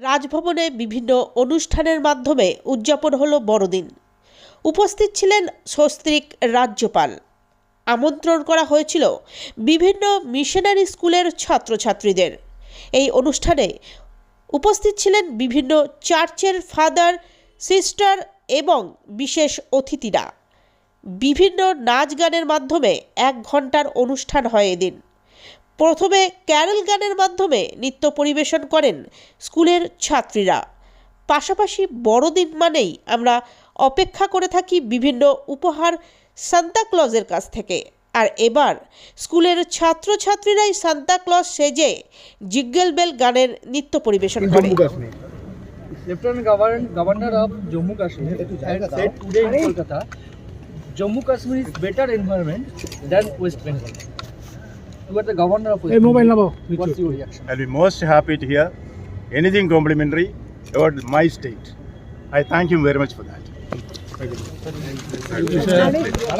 রাজভবনে বিভিন্ন অনুষ্ঠানের মাধ্যমে উদযাপন হলো বড়দিন। উপস্থিত ছিলেন সস্ত্রীক রাজ্যপাল। আমন্ত্রণ করা হয়েছিল বিভিন্ন মিশনারি স্কুলের ছাত্রছাত্রীদের। এই অনুষ্ঠানে উপস্থিত ছিলেন বিভিন্ন চার্চের ফাদার, সিস্টার এবং বিশেষ অতিথিরা। বিভিন্ন নাচ গানের মাধ্যমে এক ঘণ্টার অনুষ্ঠান হয় এদিন। প্রথমে ক্যারেল গানের মাধ্যমে নৃত্য পরিবেশন করেন স্কুলের ছাত্রীরা। পাশাপাশি বড়দিন মানেই আমরা অপেক্ষা করে থাকি বিভিন্ন উপহার সান্তাক্লজের কাছ থেকে। আর এবার স্কুলের ছাত্রছাত্রীরাই সান্তাক্লজ সেজে জিগ্গেল বেল গানের নৃত্য পরিবেশন করে। Jammu Kashmir. Lieutenant Governor, Governor of Jammu Kashmir had said today in Kolkata, Jammu Kashmir is You the governor of Hey, mobile number. What's your reaction? I'll be most happy to hear anything complimentary about my state. I thank him very much for that. Thank you. Thank you. Thank you.